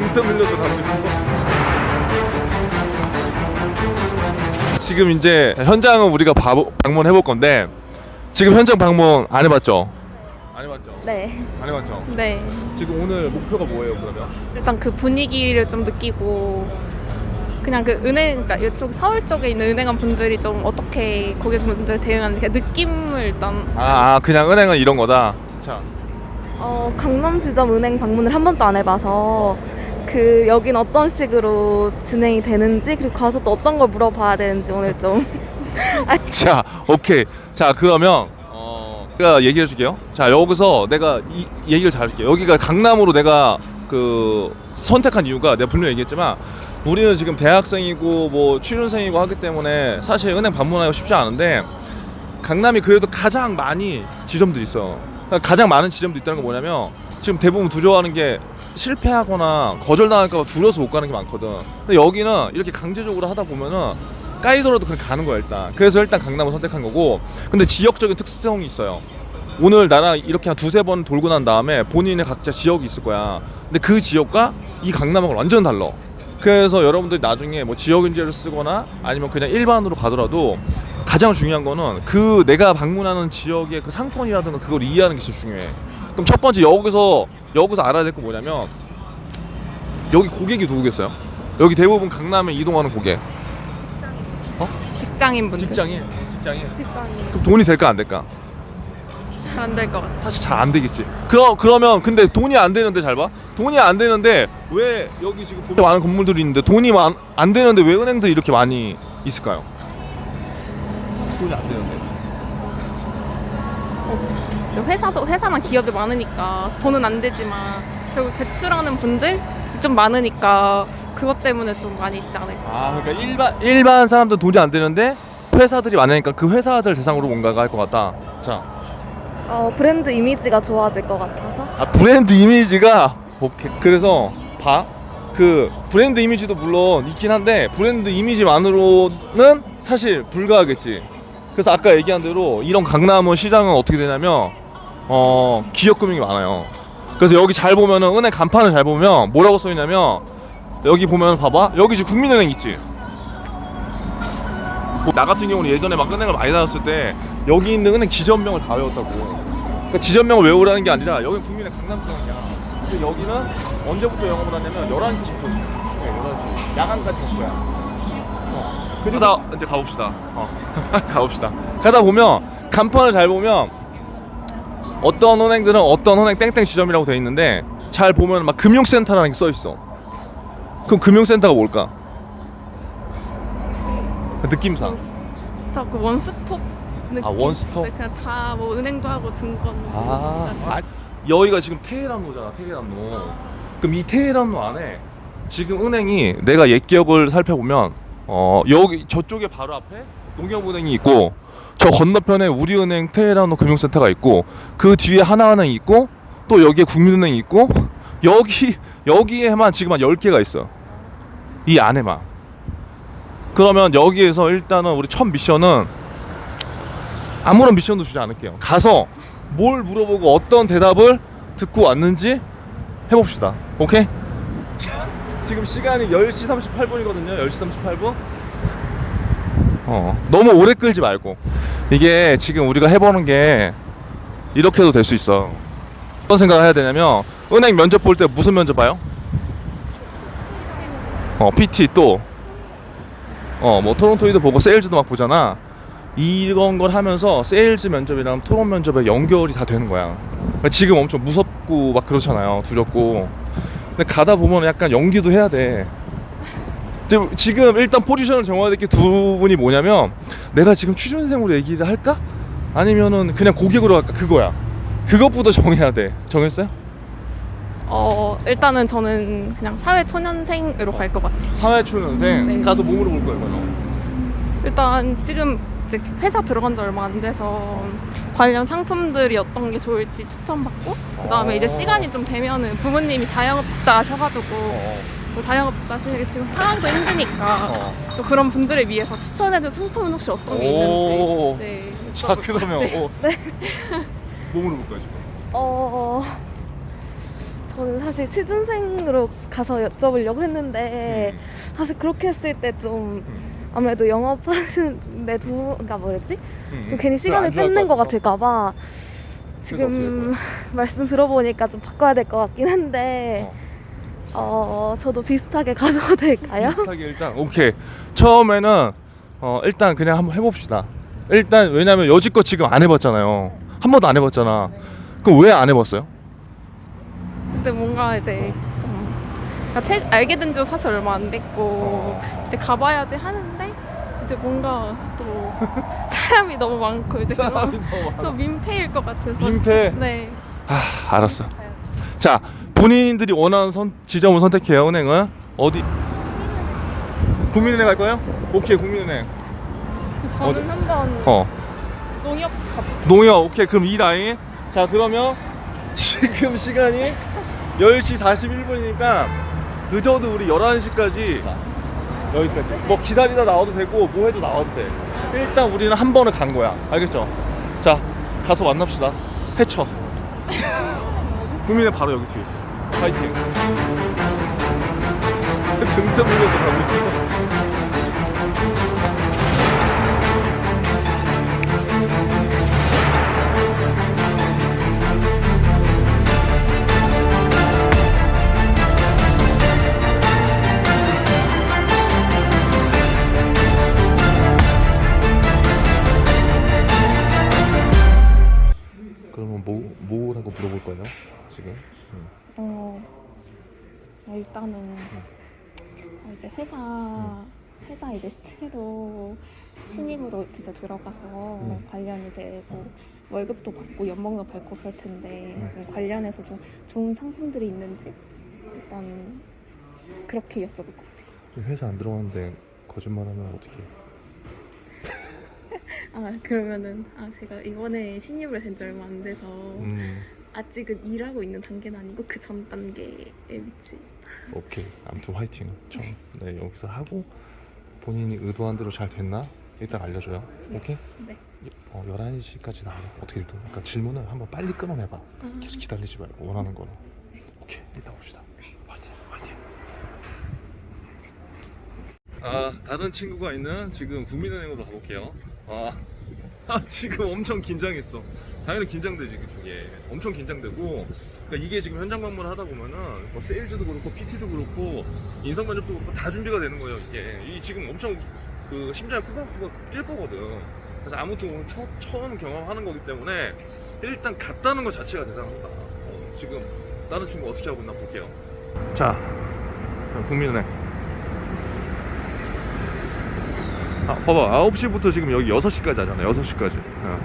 등등 흘려서 가고 싶어. 지금 이제 현장은 우리가 봐, 방문해 볼 건데 지금 현장 방문 안 해봤죠? 안 해봤죠? 네. 안 해봤죠? 네. 지금 오늘 목표가 뭐예요 그러면? 일단 그 분위기를 좀 느끼고 그냥 그 은행 그러니까 이쪽 서울 쪽에 있는 은행원 분들이 좀 어떻게 고객분들 대응하는지 그 느낌을 일단 아, 아 그냥 은행은 이런 거다. 자, 어, 강남 지점 은행 방문을 한 번도 안 해봐서 그 여긴 어떤 식으로 진행이 되는지 그리고 가서 또 어떤 걸 물어봐야 되는지 오늘 좀 자, 오케이. 자, 그러면 어, 내가 얘기해 줄게요. 자, 여기서 내가 이, 이 얘기를 잘 해줄게요. 여기가 강남으로 내가 그 선택한 이유가 내가 분명히 얘기했지만 우리는 지금 대학생이고 뭐 취준생이고 하기 때문에 사실 은행 방문하기가 쉽지 않은데 강남이 그래도 가장 많이 지점들이 있어. 그러니까 가장 많은 지점도 있다는 건 뭐냐면 지금 대부분 두려워하는 게 실패하거나 거절당할까 봐 두려워서 못 가는 게 많거든. 근데 여기는 이렇게 강제적으로 하다 보면은 까이더라도 그냥 가는 거야 일단. 그래서 일단 강남을 선택한 거고. 근데 지역적인 특성이 있어요. 오늘 나랑 이렇게 한 두세 번 돌고 난 다음에 본인의 각자 지역이 있을 거야. 근데 그 지역과 이 강남하고 완전 달라. 그래서 여러분들이 나중에 뭐 지역인지를 쓰거나 아니면 그냥 일반으로 가더라도 가장 중요한 거는 그 내가 방문하는 지역의 그 상권이라든가 그걸 이해하는 게 진짜 중요해. 그럼 첫 번째 여기서 여기서 알아야 될거 뭐냐면 여기 고객이 누구겠어요? 여기 대부분 강남에 이동하는 고객. 직장인분들 직장인, 직장인. 직장인. 그럼 돈이 될까 안 될까? 잘안될 것 같아요. 사실 잘 안 되겠지. 그럼 그러면 근데 돈이 안 되는데 잘 봐. 돈이 안 되는데 왜 여기 지금 보면 많은 건물들이 있는데 돈이 많, 안 되는데 왜 은행들이 이렇게 많이 있을까요? 돈이 안 되는데. 회사도 회사만 기업이 많으니까 돈은 안 되지만 결국 대출하는 분들 좀 많으니까 그것 때문에 좀 많이 있지 않을까. 아 그러니까 일반 일반 사람들 돈이 안 되는데 회사들이 많으니까 그 회사들 대상으로 뭔가가 할 것 같다. 자, 어, 브랜드 이미지가 좋아질 것 같아서 아 브랜드 이미지가 오케이. 그래서 봐. 그 브랜드 이미지도 물론 있긴 한데 브랜드 이미지만으로는 사실 불가하겠지. 그래서 아까 얘기한 대로 이런 강남은 시장은 어떻게 되냐면 어 기업 금융이 많아요. 그래서 여기 잘 보면은 은행 간판을 잘 보면 뭐라고 써 있냐면 여기 보면 봐봐 여기 지금 국민은행 있지. 나 같은 경우는 예전에 막 은행을 많이 다녔을 때 여기 있는 은행 지점명을 다 외웠다고. 그러니까 지점명을 외우라는 게 아니라 여기 국민의 강남중앙이야. 근데 여기는 언제부터 영업을 하냐면 11시부터 네, 11시 야간까지 할 거야. 어. 그리고 다 이제 가봅시다. 어. 가봅시다. 가다 보면 간판을 잘 보면 어떤 은행들은 어떤 은행 땡땡 지점이라고 돼 있는데 잘 보면 막 금융센터라는 게 써 있어. 그럼 금융센터가 뭘까? 느낌상. 저그 원스톱 느낌. 아, 원스톱? 네, 그냥 다 뭐 은행도 하고 증권. 아, 아 여기가 지금 테헤란로잖아 테헤란로 그럼 이 테헤란로 안에 지금 은행이 내가 옛 기억을 살펴보면 어 여기 저쪽에 바로 앞에 농협은행이 있고 저 건너편에 우리은행 테헤란로 금융센터가 있고 그 뒤에 하나은행이 있고 또 여기에 국민은행이 있고 여기 여기에만 지금 한 10개가 있어 이 안에만 그러면 여기에서 일단은 우리 첫 미션은 아무런 미션도 주지 않을게요 가서 뭘 물어보고 어떤 대답을 듣고 왔는지 해 봅시다. 오케이? 지금 시간이 10시 38분이거든요. 10시 38분. 어, 너무 오래 끌지 말고. 이게 지금 우리가 해보는 게 이렇게도 될 수 있어. 어떤 생각을 해야 되냐면 은행 면접 볼 때 무슨 면접 봐요? 어, PT 또 어, 뭐 토론토이도 보고 세일즈도 막 보잖아. 이런 걸 하면서 세일즈 면접이랑 토론 면접에 연결이 다 되는 거야. 지금 엄청 무섭고 막 그렇잖아요. 두렵고. 근데 가다 보면 약간 연기도 해야 돼. 지금, 지금 일단 포지션을 정해야 될 게 두 분이 뭐냐면 내가 지금 취준생으로 얘기를 할까? 아니면은 그냥 고객으로 할까? 그거야. 그것부터 정해야 돼. 정했어요? 어 일단은 저는 그냥 사회 초년생으로 갈 것 같아요. 사회 초년생 네. 가서 몸으로 볼 거예요, 그럼. 일단 지금 이제 회사 들어간 지 얼마 안 돼서 관련 상품들이 어떤 게 좋을지 추천받고 그다음에 이제 어. 시간이 좀 되면은 부모님이 자영업자셔가지고 어, 또 자영업자시니까 지금 상황도 힘드니까 어. 또 그런 분들을 위해서 추천해줄 상품은 혹시 어떤 게 오. 있는지 네. 자, 그러면. 어. 몸으로 볼 거야, 지금. 어 저는 사실 취준생으로 가서 여쭤보려고 했는데 음. 사실 그렇게 했을 때 좀 아무래도 영업하시는데 도 그러니까 뭐랬지? 음. 좀 괜히 시간을 안 좋아할 뺏는 것. 같을까봐 지금 말씀 들어보니까 좀 바꿔야 될 것 같긴 한데 어. 어 저도 비슷하게 가서 될까요? 비슷하게 일단 오케이 처음에는 어 일단 그냥 한번 해봅시다 일단 왜냐면 여지껏 지금 안 해봤잖아요 한 번도 안 해봤잖아 그럼 왜 안 해봤어요? 근데 뭔가 이제 좀 그러니까 책 알게 된 지 사실 얼마 안 됐고 이제 가봐야지 하는데 이제 뭔가 또 사람이 너무 많고 이제 사람이 너무 많아. 또 민폐일 것 같아서 민폐? 네 아 알았어. 자 본인들이 원하는 선, 지점을 선택해요 은행은 어디? 국민은행 갈 거예요? 오케이 국민은행 저는 어디? 한번 어 농협 가 농협 오케이 그럼 이 라인 자 그러면 지금 시간이 10시 41분이니까 늦어도 우리 11시까지 여기까지. 뭐 기다리다 나와도 되고 뭐 해도 나와도 돼. 일단 우리는 한 번을 간 거야. 알겠죠? 자 가서 만납시다. 해쳐. 국민의 바로 여기 뒤에 있어. 파이팅. 등 떠밀려서 가고 있어 물어볼 거예요 지금? 어, 일단은 어, 이제 회사 회사 이제 새로 신입으로 이제 들어가서 음. 관련 이제 뭐 월급도 받고 연봉도 받고 그럴 텐데 음. 뭐 관련해서 좀 좋은 상품들이 있는지 일단 그렇게 여쭤볼 것 같아요. 회사 안 들어갔는데 거짓말하면 어떻게? 아 그러면은 아 제가 이번에 신입을 된 지 얼마 안 돼서 음. 아직은 일하고 있는 단계는 아니고 그 전 단계에 위치. 오케이. 아무튼 화이팅. 처음 네 여기서 하고 본인이 의도한 대로 잘 됐나? 일단 알려줘요. 오케이? 네. 어 11시까지 나와 어떻게 됐든 그러니까 질문을 한번 빨리 끊어내봐. 아, 계속 기다리지 말고 원하는 거는. 오케이. 이따 봅시다. 화이팅. 화이팅. 아 다른 친구가 있는 지금 국민은행으로 가볼게요 아, 아, 지금 엄청 긴장했어. 당연히 긴장되지 그쪽에. 엄청 긴장되고. 그러니까 이게 지금 현장 방문을 하다 보면은 뭐 세일즈도 그렇고 PT도 그렇고 인성 면접도 그렇고 다 준비가 되는 거예요 이게. 이 지금 엄청 그 심장이 꾸벅꾸벅 뛸 거거든. 그래서 아무튼 오늘 처, 처음 경험하는 거기 때문에 일단 갔다는 것 자체가 대단하다. 어, 지금 다른 친구 어떻게 하고 있나 볼게요. 자 국민은행 아 봐봐 9시부터 지금 여기 6시까지 하잖아 6시까지 어.